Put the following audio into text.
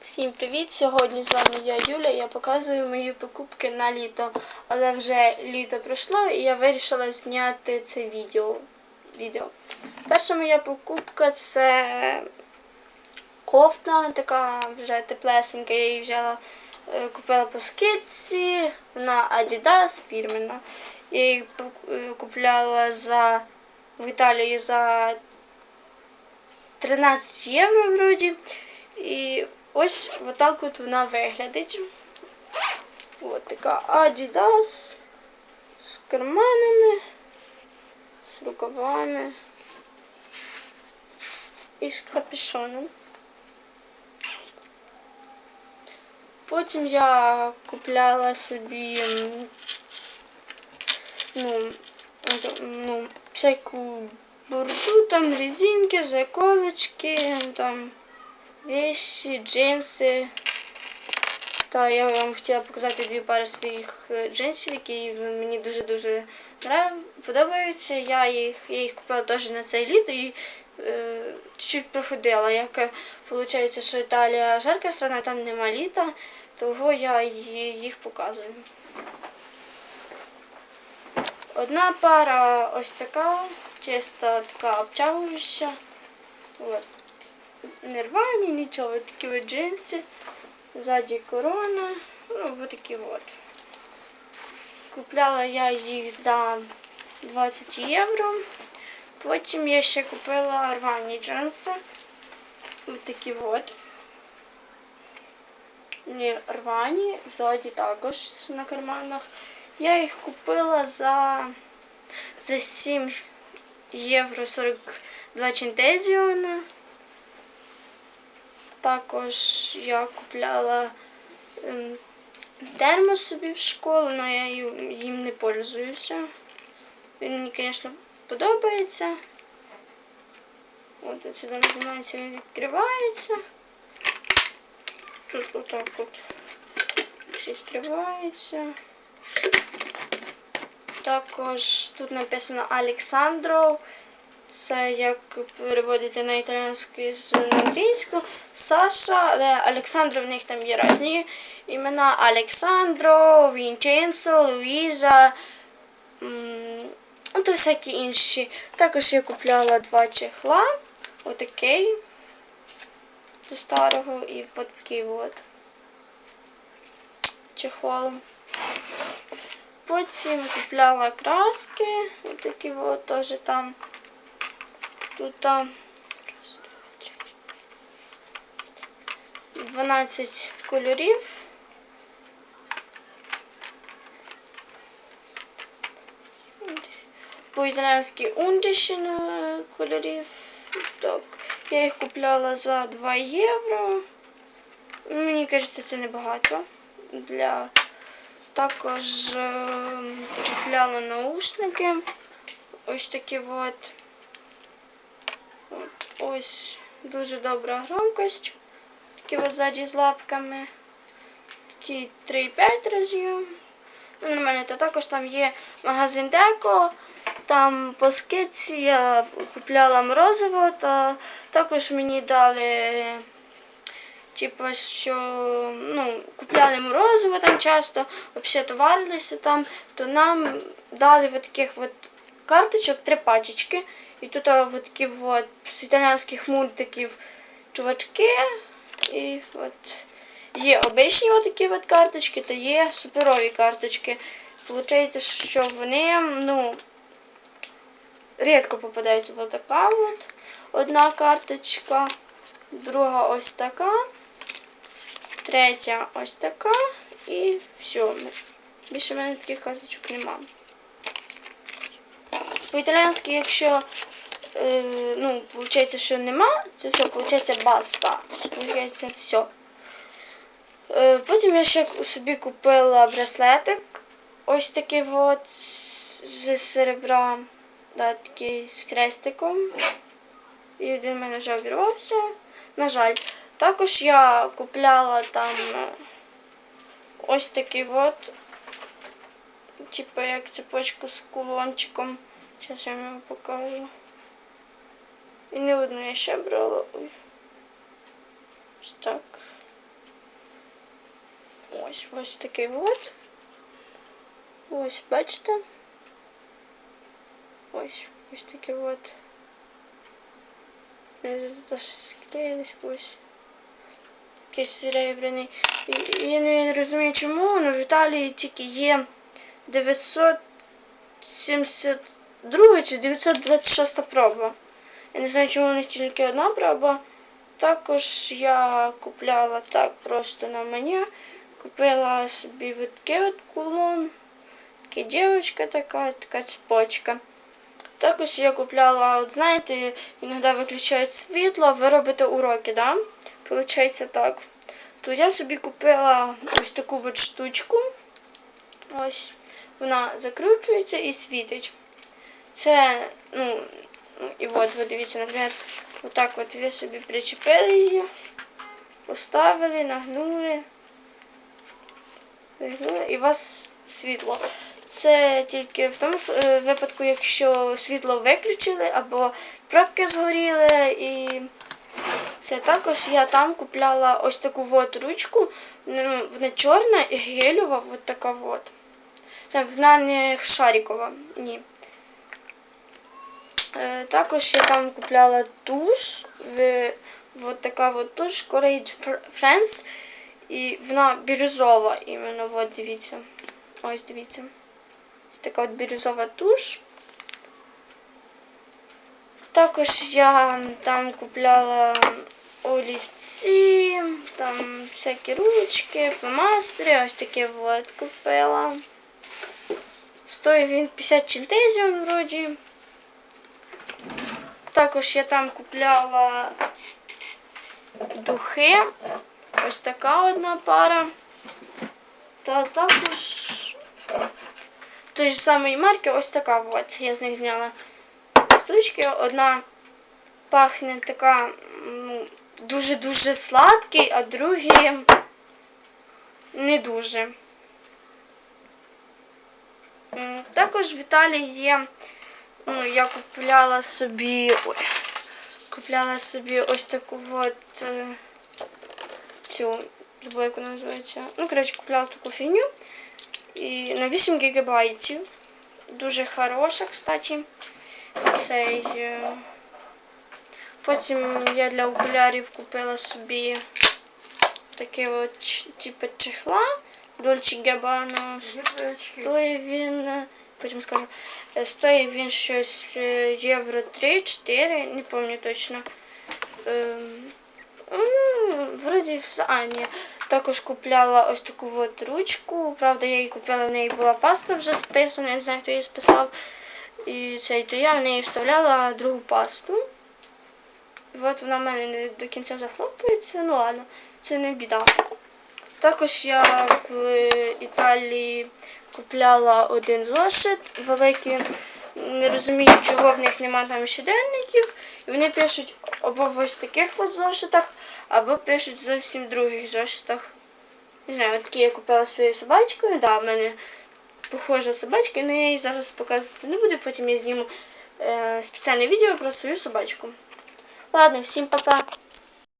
Всім привіт! Сьогодні з вами я Юля. Я показую мої покупки на літо. Але вже літо пройшло і я вирішила зняти це відео. відео. Перша моя покупка це кофта, така вже теплесенька. Я її взяла, е, купила по скидці, вона Adidas фірмена. Я її е, купляла за в Італії за 13 євро вроді. І ось отак от вона виглядить. Ось така Adidas з карманами, з рукавами і з капюшоном. Потім я купляла собі ну, ну, всяку бурду, там резинки, заколочки, там вещи, джинси. Та я вам хотіла показати дві пари своїх е, джинсів, які мені дуже-дуже подобаються. Я їх, я їх купила теж на це літо і е, чуть проходила. Як виходить, що Італія жарка страна, там нема літа, того я їх показую. Одна пара ось така, чиста така обтягуюча. От. Не рвані, нічого, от такі от джинси. Ззаді корона. Ну, ось такі от. Купляла я їх за 20 євро. Потім я ще купила рвані джинси. Ось такі от. Вони рвані, ззаді також на карманах. Я їх купила за, за 7 євро 42 центезіона. Також я купляла ем, термос собі в школу, але я їм не пользуюся. Він мені, звісно, подобається. От сюди нажимається, він відкривається. Тут отак от відкривається. Також тут написано Александров. Це як переводити на італійську з англійську. Саша, але Олександро в них там є різні імена. Олександро, Вінченцо, Луїжа. м, Ну, всякі інші. Також я купляла два чехла. Отакий до старого і отакий от чехол. Потім купляла краски. Отакі от теж там. Тут раз, два, три, 12 кольорів. По-італійськи ундишін кольорів. Так. Я їх купляла за 2 євро. Мені кажеться, це небагато. Для... Також е, купляла наушники. Ось такі от. Ось дуже добра громкость. Такі от ззаді з лапками. Такі 3,5 разів. Ну, нормально, та також там є магазин Деко. Там по скидці я купляла морозиво, та також мені дали, типу, що ну, купляли морозиво там часто, взагалі товарилися там, то нам дали от таких от карточок, три пачечки. І тут от такі от з італійських мультиків чувачки. І от є обичні от такі от карточки, та є суперові карточки. Получається, що вони, ну, рідко попадається ось така от одна карточка, друга ось така, третя ось така і все. Більше в мене таких карточок нема. По-італійськи, якщо е, ну, виходить, що нема, це все, виходить баста. Виходить, все. Е, потім я ще собі купила браслетик. Ось такий от з серебра. Да, такий з хрестиком. І один в мене вже обірвався. На жаль. Також я купляла там е, ось такий от. Типу як цепочку з кулончиком. Зараз я вам покажу. І не одну я ще брала. Ой. Ось так. Ось ось такий от. Ось, бачите? Ось, ось такий от. Я тут склеїлись ось. Якийсь серебряний. Я не розумію чому, але в Італії тільки є 972 чи 926 проба. Я не знаю, чому у них тільки одна проба. Також я купляла так просто на мені. Купила собі такий от кулон. Така дівчинка така, така цепочка. Також я купляла, от знаєте, іноді виключають світло, ви робите уроки, да? Получається так. То я собі купила ось таку от штучку. Ось вона закручується і світить. Це, ну, і от, ви дивіться, наприклад, отак от ви собі причепили її, поставили, нагнули, нагнули і у вас світло. Це тільки в тому е, випадку, якщо світло виключили або пробки згоріли і це також я там купляла ось таку от ручку. Ну, вона чорна і гелева, от така от. Вона не шарикова, ні. Е, також я там купляла туш. В, от така от туш Courage Friends. І вона бірюзова іменно, от дивіться. Ось дивіться. Ось така от бірюзова туш. Також я там купляла олівці, там всякі ручки, фломастери, ось такі от купила. Стоїть він 50 чинтезів вроді. Також я там купляла духи. Ось така одна пара. Та також той ж самої марки, ось така от. Я з них зняла штучки. Одна пахне така ну, дуже-дуже сладкий, а другі не дуже. Також в Італії є, ну, я купляла собі, ой, купляла собі ось таку от е, цю, забула, як вона називається. Ну, коротше, купляла таку фігню. І на 8 гігабайтів. Дуже хороша, кстати. Цей. е, Потім я для окулярів купила собі такий от типу чехла Dolce Gabbana. Стоїть він, е, потім скажу, стоїть він щось євро 3-4, не пам'ятаю точно. Ну, вроді все. А, ні. Також купляла ось таку от ручку. Правда, я її купляла, в неї була паста вже списана, не знаю, хто її списав. І цей, то я в неї вставляла другу пасту. От вона в мене не до кінця захлопується, ну ладно, це не біда. Також я в Італії купляла один зошит великий. Не розумію, чого в них немає там щоденників. І вони пишуть або в ось таких от зошитах, або пишуть в зовсім других зошитах. Не знаю, от такі я купила своєю собачкою. Да, в мене похожа собачка, але я її зараз показувати не буду, потім я зніму е, спеціальне відео про свою собачку. Ладно, всім па-па.